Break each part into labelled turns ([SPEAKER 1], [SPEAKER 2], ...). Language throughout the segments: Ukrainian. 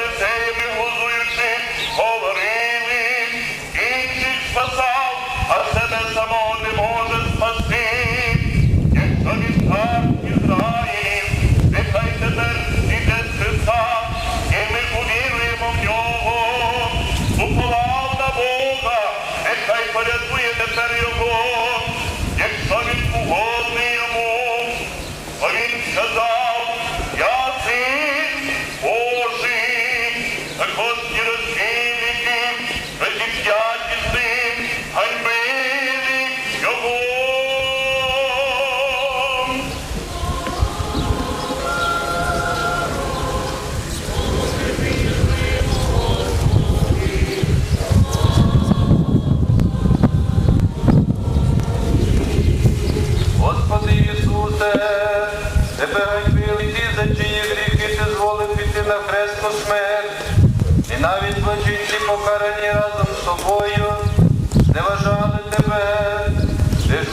[SPEAKER 1] книжниками і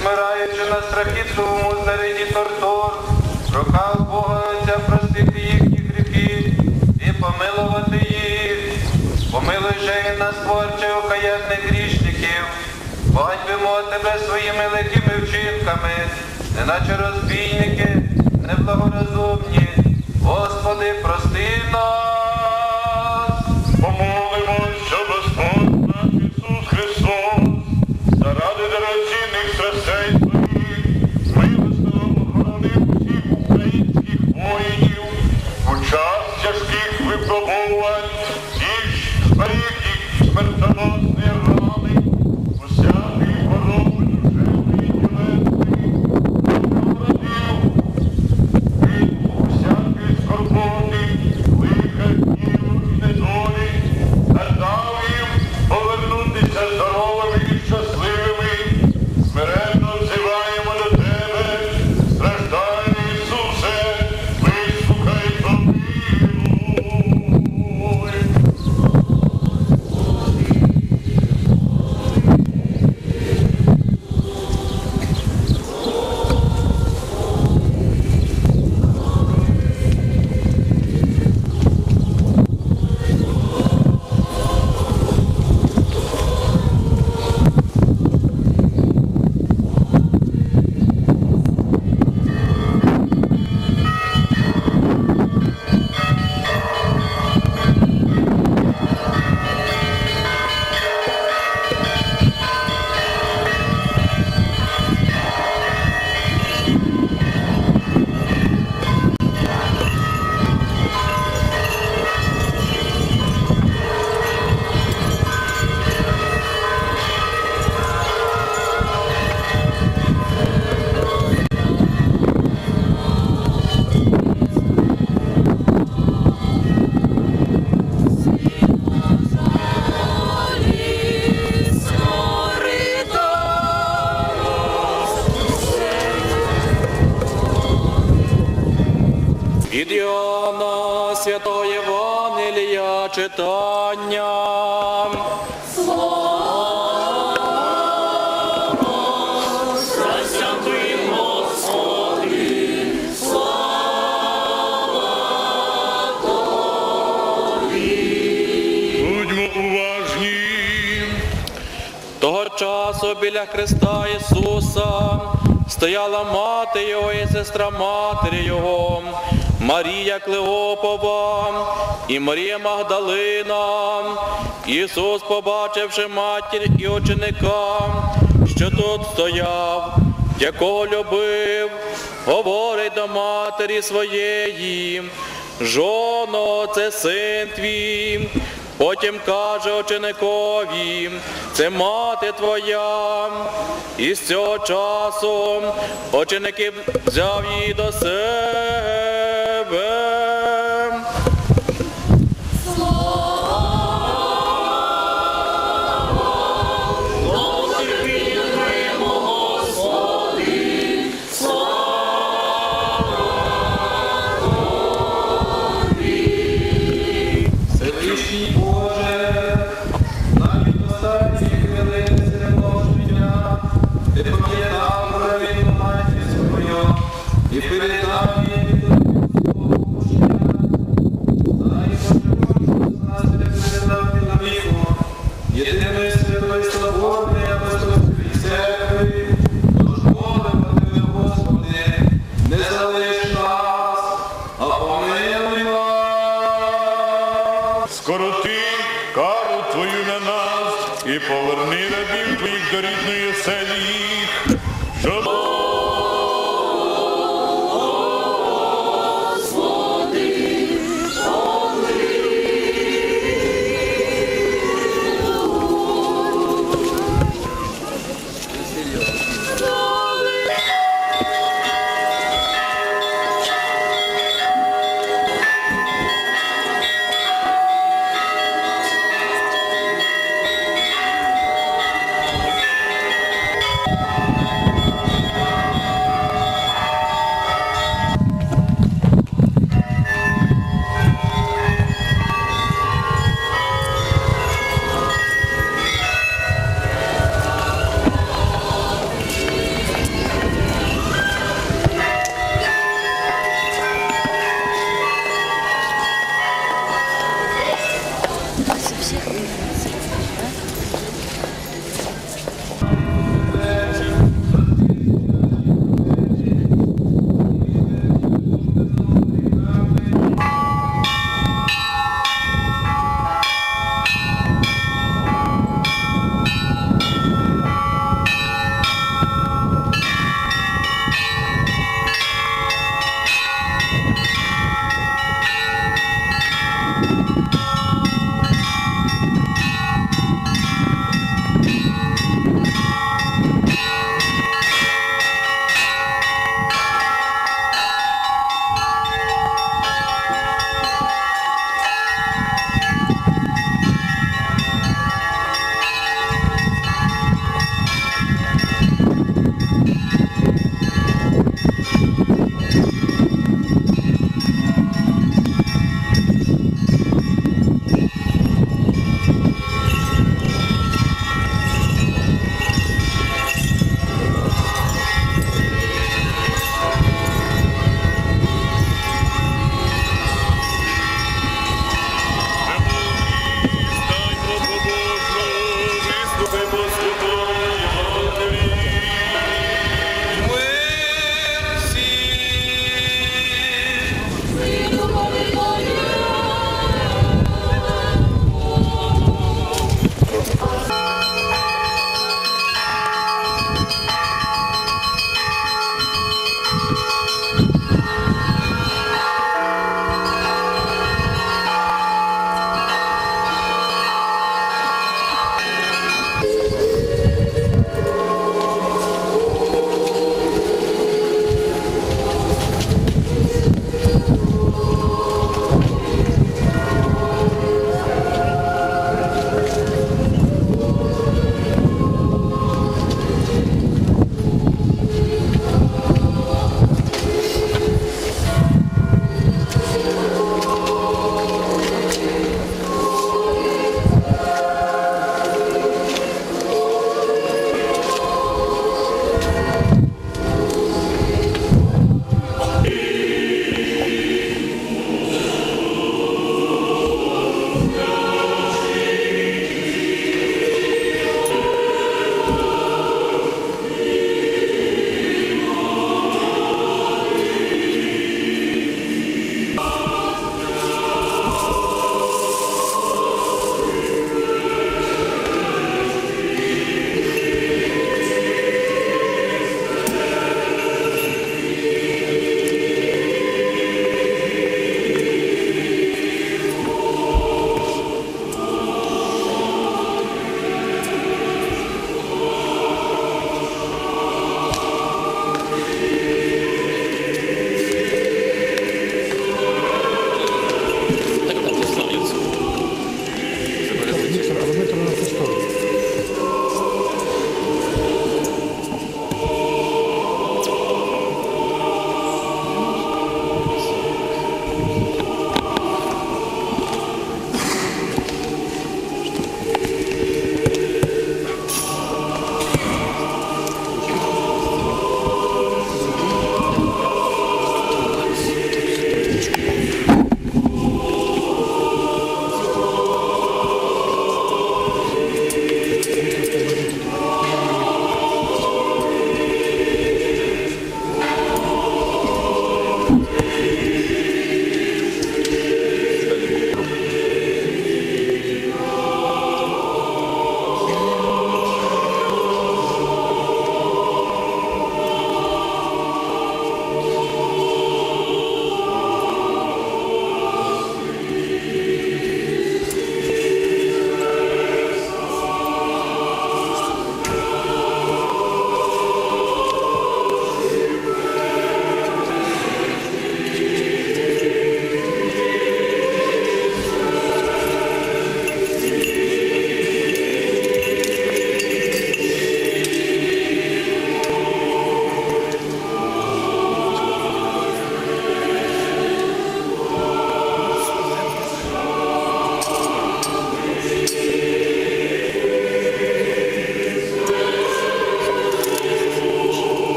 [SPEAKER 2] вмираючи на страхітливому знаряді тортур, прохав Бога Отця простити їхні гріхи і помилувати їх. Помилуй же і нас творче окаянних грішників, Багатьмо тебе своїми лихими вчинками, неначе розбійники, неблагорозумні. Господи, прости нас.
[SPEAKER 1] Помолимось, що Господь наш Ісус Христос, заради дорогоцінних just keep with the whole one. Від
[SPEAKER 3] Іоанна Святого Євангелія читання. Часу біля Христа Ісуса стояла мати Його і сестра матері Його, Марія Клеопова і Марія Магдалина. Ісус, побачивши матір і ученика, що тут стояв, якого любив, говорить до матері своєї, жоно, це син твій. Потім каже ученикові, це мати твоя. І з цього часу ученики взяв її до себе.
[SPEAKER 1] Скороти кару Твою на нас і поверни рабів Твоїх до рідної оселі їх,